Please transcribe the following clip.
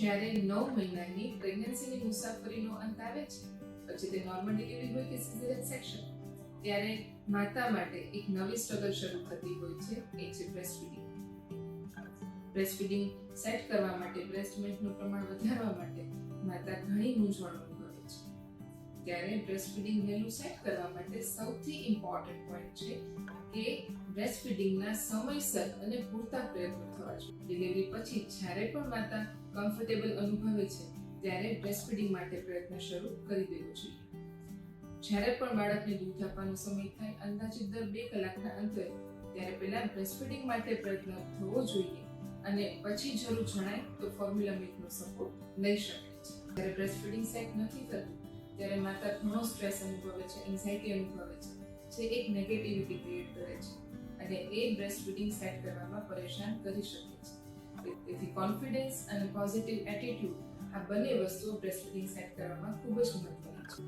જ્યારે નવ મહિનાની પ્રેગ્નન્સીની મુસાફરીનો અંત આવે છે, પછી તે નોર્મલ ડિલિવરી હોય કે સિઝેરિયન સેક્શન ત્યારે માતા માટે એક નવી સ્ટ્રગલ શરૂ થતી હોય છે, એ છે breast feeding breast feeding set કરવા માટે બ્રેસ્ટ મિલ્કનું પ્રમાણ વધારવા માટે માતા ઘણી મૂંઝવણ અનુભવે છે. ત્યારે બ્રેસ્ટ ફીડિંગ વહેલું સેટ કરવા માટે સૌથી ઇમ્પોર્ટન્ટ પોઈન્ટ છે કે બ્રેસ્ટ ફીડિંગના સમયસર અને પૂરતા પ્રયત્નો થવા જોઈએ. ડિલિવરી પછી જ્યારે પણ માતા કમ્ફર્ટેબલ અનુભવે છે, ત્યારે બ્રેસ્ટફીડિંગ માટે પ્રયત્ન શરૂ કરી દેવો જોઈએ. જ્યારે પણ બાળકને દૂધ આપવાનો સમય થાય, અંદાજિત દર બે કલાકના અંતરે, ત્યારે પહેલાં બ્રેસ્ટફીડિંગ માટે પ્રયત્ન થવો જોઈએ અને પછી જરૂર જણાય તો ફોર્મ્યુલા મિલ્કનો સપોર્ટ લઈ શકે છે. જ્યારે બ્રેસ્ટફીડિંગ સેટ નથી થતું, ત્યારે માતા ઘણો સ્ટ્રેસ અનુભવે છે એન્ઝાઇટી અનુભવે છે, જે એક નેગેટિવિટી ક્રિએટ કરે છે. અને એ બ્રેસ્ટ ફીડિંગ સેટ કરવામાં પરેશાન કરી શકે છે તેથી કોન્ફિડન્સ અને પોઝિટિવ એટીટ્યુડ આ બંને વસ્તુઓ બ્રેસ્ટ ફીડિંગ સેટ કરવામાં ખૂબ જ મહત્વની છે.